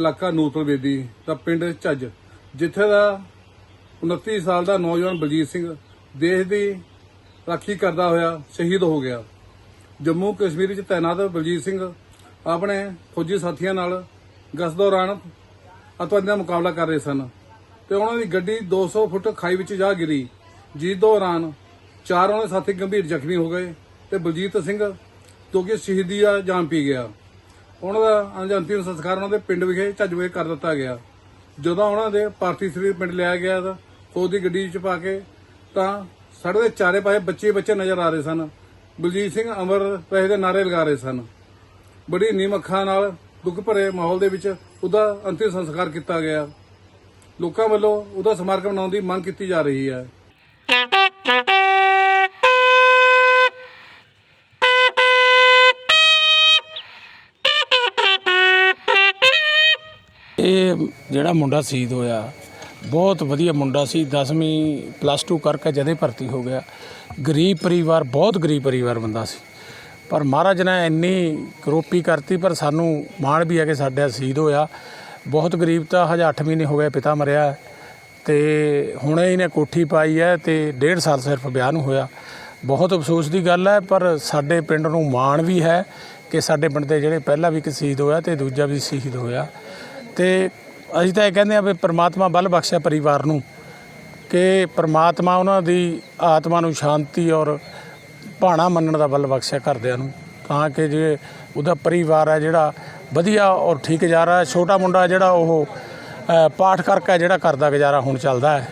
ਇਲਾਕਾ ਨੂਤਲ ਬੇਦੀ ਦਾ ਪਿੰਡ ਝੱਜ, ਜਿੱਥੇ ਦਾ 29 ਸਾਲ ਦਾ ਨੌਜਵਾਨ ਬਲਜੀਤ ਸਿੰਘ ਦੇਸ਼ ਦੀ ਰਾਖੀ ਕਰਦਾ ਹੋਇਆ ਸ਼ਹੀਦ ਹੋ ਗਿਆ। ਜੰਮੂ ਕਸ਼ਮੀਰ ਵਿੱਚ ਤਾਇਨਾਤ ਬਲਜੀਤ ਸਿੰਘ ਆਪਣੇ ਫੌਜੀ ਸਾਥੀਆਂ ਨਾਲ ਗਸ਼ਤ ਦੌਰਾਨ ਅਤਵਾਦੀਆਂ ਦਾ ਮੁਕਾਬਲਾ ਕਰ ਰਹੇ ਸਨ ਤੇ ਉਹਨਾਂ ਦੀ ਗੱਡੀ 200 ਫੁੱਟ ਖਾਈ ਵਿੱਚ ਜਾ ਗਿਰੀ। ਜਿਸ ਦੌਰਾਨ ਚਾਰ ਉਹਨਾਂ ਦੇ ਸਾਥੀ ਗੰਭੀਰ ਜ਼ਖਮੀ ਹੋ ਗਏ ਤੇ ਬਲਜੀਤ ਸਿੰਘ ਜੋ ਕਿ ਸ਼ਹੀਦੀ ਦਾ ਜਾਮ ਪੀ ਗਿਆ। ਉਹਨਾਂ ਦਾ ਅੰਤਿਮ ਸੰਸਕਾਰ ਉਹਨਾਂ ਦੇ ਪਿੰਡ ਵਿਖੇ ਝੱਜ ਵਿਖੇ ਕਰ ਦਿੱਤਾ ਗਿਆ। ਜਦੋਂ ਉਹਨਾਂ ਦੇ ਪਾਰਥੀ ਸਰੀਰ ਪਿੰਡ ਲਿਆ ਗਿਆ ਤਾਂ ਫੌਜ ਦੀ ਗੱਡੀ 'ਚ ਪਾ ਕੇ ਤਾਂ ਸੜਕ ਦੇ ਚਾਰੇ ਪਾਸੇ ਬੱਚੇ ਬੱਚੇ ਨਜ਼ਰ ਆ ਰਹੇ ਸਨ। ਬਲਜੀਤ ਸਿੰਘ ਅਮਰ ਰਹੇ ਦੇ ਨਾਰੇ ਲਗਾ ਰਹੇ ਸਨ। ਬੜੀ ਨੀਮ ਅੱਖਾਂ ਨਾਲ ਦੁੱਖ ਭਰੇ ਮਾਹੌਲ ਦੇ ਵਿੱਚ ਉਹਦਾ ਅੰਤਿਮ ਸੰਸਕਾਰ ਕੀਤਾ ਗਿਆ। ਲੋਕਾਂ ਵੱਲੋਂ ਉਹਦਾ ਸਮਾਰਕ ਬਣਾਉਣ ਦੀ ਮੰਗ ਕੀਤੀ ਜਾ ਰਹੀ ਹੈ। ਇਹ ਜਿਹੜਾ ਮੁੰਡਾ ਸ਼ਹੀਦ ਹੋਇਆ, ਬਹੁਤ ਵਧੀਆ ਮੁੰਡਾ ਸੀ 10ਵੀਂ ਪਲੱਸ 2 ਕਰਕੇ ਜਦੇ ਭਰਤੀ ਹੋ ਗਿਆ। ਗਰੀਬ ਪਰਿਵਾਰ, ਬਹੁਤ ਗਰੀਬ ਪਰਿਵਾਰ ਬੰਦਾ ਸੀ। ਪਰ ਮਹਾਰਾਜ ਨੇ ਇੰਨੀ ਕਰੋਪੀ ਕਰਤੀ, ਪਰ ਸਾਨੂੰ ਮਾਣ ਵੀ ਹੈ ਕਿ ਸਾਡਾ ਸ਼ਹੀਦ ਹੋਇਆ। ਬਹੁਤ ਗਰੀਬ ਤਾਂ ਹਜੇ 8 ਮਹੀਨੇ ਹੋ ਗਏ, ਪਿਤਾ ਮਰਿਆ ਹੈ। ਤੇ ਹੁਣੇ ਇਹਨੇ ਕੋਠੀ ਪਾਈ ਹੈ ਤੇ ਡੇਢ ਸਾਲ ਸਿਰਫ ਵਿਆਹ ਨੂੰ ਹੋਇਆ। ਬਹੁਤ ਅਫਸੋਸ ਦੀ ਗੱਲ ਹੈ, ਪਰ ਸਾਡੇ ਪਿੰਡ ਨੂੰ ਮਾਣ ਵੀ ਹੈ ਕਿ ਸਾਡੇ ਪਿੰਡ ਦੇ ਜਿਹੜੇ ਪਹਿਲਾਂ ਵੀ ਇੱਕ ਸ਼ਹੀਦ ਹੋਇਆ ਤੇ ਦੂਜਾ ਵੀ ਸ਼ਹੀਦ ਹੋਇਆ। ਤੇ ਅਸੀਂ ਤਾਂ ਇਹ ਕਹਿੰਦੇ ਆ ਵੀ ਪ੍ਰਮਾਤਮਾ ਬਲ ਬਖਸ਼ਿਆ ਪਰਿਵਾਰ ਨੂੰ ਕਿ ਪ੍ਰਮਾਤਮਾ ਉਹਨਾਂ ਦੀ ਆਤਮਾ ਨੂੰ ਸ਼ਾਂਤੀ ਔਰ ਭਾਣਾ ਮੰਨਣ ਦਾ ਬਲ ਬਖਸ਼ਿਆ ਘਰਦਿਆਂ ਨੂੰ, ਤਾਂ ਕਿ ਜੇ ਉਹਦਾ ਪਰਿਵਾਰ ਹੈ ਜਿਹੜਾ ਵਧੀਆ ਔਰ ਠੀਕ ਜਾ ਰਿਹਾ ਛੋਟਾ ਮੁੰਡਾ ਜਿਹੜਾ ਉਹ ਪਾਠ ਕਰਕੇ ਜਿਹੜਾ ਕਰਦਾ ਗੁਜ਼ਾਰਾ ਹੁਣ ਚੱਲਦਾ ਹੈ।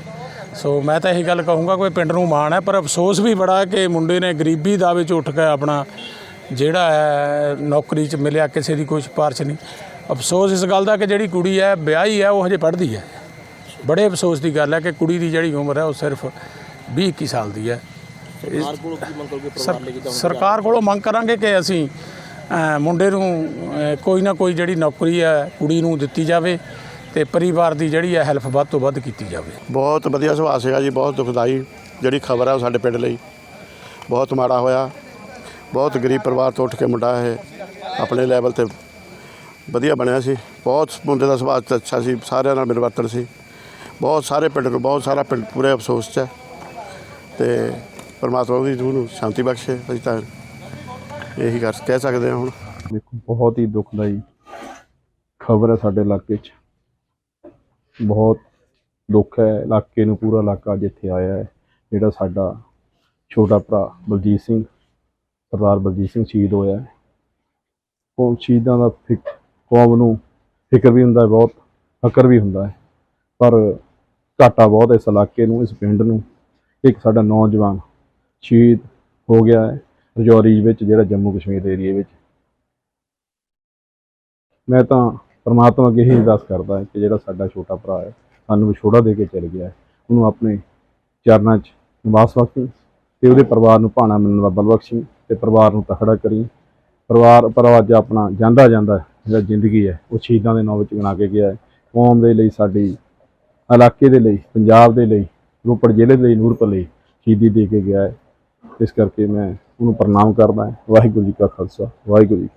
ਸੋ ਮੈਂ ਤਾਂ ਇਹੀ ਗੱਲ ਕਹੂੰਗਾ, ਕੋਈ ਪਿੰਡ ਨੂੰ ਮਾਣ ਹੈ, ਪਰ ਅਫਸੋਸ ਵੀ ਬੜਾ ਕਿ ਮੁੰਡੇ ਨੇ ਗਰੀਬੀ ਦਾ ਵਿੱਚ ਉੱਠ ਕੇ ਆਪਣਾ ਜਿਹੜਾ ਹੈ, ਨੌਕਰੀ 'ਚ ਮਿਲਿਆ, ਕਿਸੇ ਦੀ ਕੋਈ ਸਿਫਾਰਿਸ਼ ਨਹੀਂ। ਅਫਸੋਸ ਇਸ ਗੱਲ ਦਾ ਕਿ ਜਿਹੜੀ ਕੁੜੀ ਹੈ ਵਿਆਹੀ ਹੈ ਉਹ ਹਜੇ ਪੜ੍ਹਦੀ ਹੈ। ਬੜੇ ਅਫਸੋਸ ਦੀ ਗੱਲ ਹੈ ਕਿ ਕੁੜੀ ਦੀ ਜਿਹੜੀ ਉਮਰ ਹੈ ਉਹ ਸਿਰਫ 20 21 ਸਾਲ ਦੀ ਹੈ। ਸਰਕਾਰ ਕੋਲੋਂ ਕੀ ਮੰਗ ਕਰੋਗੇ? ਪਰਿਵਾਰ ਸਰ- ਲਈ ਜਿੱਦਾਂ ਹੁਣ ਸਰਕਾਰ ਕੋਲੋਂ ਮੰਗ ਕਰਾਂਗੇ ਕਿ ਅਸੀਂ ਮੁੰਡੇ ਨੂੰ ਕੋਈ ਨਾ ਕੋਈ ਜਿਹੜੀ ਨੌਕਰੀ ਹੈ ਕੁੜੀ ਨੂੰ ਦਿੱਤੀ ਜਾਵੇ ਤੇ ਪਰਿਵਾਰ ਦੀ ਜਿਹੜੀ ਹੈ ਹੈਲਪ ਵੱਧ ਤੋਂ ਵੱਧ ਕੀਤੀ ਜਾਵੇ। ਬਹੁਤ ਵਧੀਆ ਸੁਭਾਅ ਸੀਗਾ ਜੀ ਬਹੁਤ ਦੁਖਦਾਈ ਜਿਹੜੀ ਖਬਰ ਹੈ ਉਹ ਸਾਡੇ ਪਿੰਡ ਲਈ। ਬਹੁਤ ਮਾੜਾ ਹੋਇਆ। ਬਹੁਤ ਗਰੀਬ ਪਰਿਵਾਰ ਤੋਂ ਉੱਠ ਕੇ ਮੁੰਡਾ ਇਹ ਆਪਣੇ ਲੈਵਲ ਤੇ ਵਧੀਆ ਬਣਿਆ ਸੀ। ਬਹੁਤ ਮੁੰਡੇ ਦਾ ਸੁਭਾਅ ਅੱਛਾ ਸੀ, ਸਾਰਿਆਂ ਨਾਲ ਮਿਲਵਰਤਨ ਸੀ। ਬਹੁਤ ਸਾਰੇ ਪਿੰਡ ਨੂੰ ਬਹੁਤ ਸਾਰਾ ਪਿੰਡ ਪੂਰੇ ਅਫਸੋਸ 'ਚ ਹੈ। ਤੇ ਪਰਮਾਤਮਾ ਉਹਦੀ ਰੂਹ ਨੂੰ ਸ਼ਾਂਤੀ ਬਖਸ਼ੇ, ਅਸੀਂ ਤਾਂ ਇਹੀ ਕਰ ਕਹਿ ਸਕਦੇ ਹਾਂ ਹੁਣ। ਦੇਖੋ, ਬਹੁਤ ਹੀ ਦੁਖਦਾਈ ਖਬਰ ਹੈ ਸਾਡੇ ਇਲਾਕੇ 'ਚ। ਬਹੁਤ ਦੁੱਖ ਹੈ, ਇਲਾਕੇ ਨੂੰ ਪੂਰਾ ਇਲਾਕਾ ਜਿੱਥੇ ਆਇਆ ਹੈ। ਜਿਹੜਾ ਸਾਡਾ ਛੋਟਾ ਭਰਾ ਬਲਜੀਤ ਸਿੰਘ, ਸਰਦਾਰ ਬਲਜੀਤ ਸਿੰਘ ਸ਼ਹੀਦ ਹੋਇਆ ਹੈ। ਉਹ ਸ਼ਹੀਦਾਂ ਦਾ ਫਿਕ- ਕੌਮ ਨੂੰ ਫਿਕਰ ਵੀ ਹੁੰਦਾ ਹੈ, ਬਹੁਤ ਫਕਰ ਵੀ ਹੁੰਦਾ ਹੈ। ਪਰ ਘਾਟਾ ਬਹੁਤ ਇਸ ਇਲਾਕੇ ਨੂੰ, ਇਸ ਪਿੰਡ ਨੂੰ। ਇੱਕ ਸਾਡਾ ਨੌਜਵਾਨ ਸ਼ਹੀਦ ਹੋ ਗਿਆ ਹੈ, ਰਜੌਰੀ ਵਿੱਚ, ਜਿਹੜਾ ਜੰਮੂ ਕਸ਼ਮੀਰ ਦੇ ਏਰੀਏ ਵਿੱਚ। ਮੈਂ ਤਾਂ ਪਰਮਾਤਮਾ ਅੱਗੇ ਹੀ ਅਰਦਾਸ ਕਰਦਾ ਕਿ ਜਿਹੜਾ ਸਾਡਾ ਛੋਟਾ ਭਰਾ ਹੈ, ਸਾਨੂੰ ਵਿਛੋੜਾ ਦੇ ਕੇ ਚਲ ਗਿਆ ਹੈ। ਉਹਨੂੰ ਆਪਣੇ ਚਰਨਾਂ 'ਚ ਨਿਵਾਸ ਬਖਸ਼ੀ ਤੇ ਉਹਦੇ ਪਰਿਵਾਰ ਨੂੰ ਭਾਣਾ ਮਿਲਣ ਦਾ ਬਲ ਬਖਸ਼ੀ ਤੇ ਪਰਿਵਾਰ ਨੂੰ ਤਖੜਾ ਕਰੀ। ਪਰਿਵਾਰ ਪਰ ਅੱਜ ਆਪਣਾ ਜਾਂਦਾ ਜਾਂਦਾ ਜਿਹੜਾ ਜ਼ਿੰਦਗੀ ਹੈ, ਉਹ ਸ਼ਹੀਦਾਂ ਦੇ ਨਾਂ ਵਿੱਚ ਬਣਾ ਕੇ ਗਿਆ ਹੈ। ਕੌਮ ਦੇ ਲਈ, ਸਾਡੀ ਇਲਾਕੇ ਦੇ ਲਈ, ਪੰਜਾਬ ਦੇ ਲਈ, ਰੋਪੜ ਜ਼ਿਲ੍ਹੇ ਦੇ ਲਈ, ਨੂਰਪੁਰ ਲਈ ਸ਼ਹੀਦੀ ਦੇ ਕੇ ਗਿਆ ਹੈ। ਇਸ ਕਰਕੇ ਮੈਂ ਉਹਨੂੰ ਪ੍ਰਣਾਮ ਕਰਦਾ ਵਾਹਿਗੁਰੂ ਜੀ ਕਾ ਖਾਲਸਾ, ਵਾਹਿਗੁਰੂ ਜੀ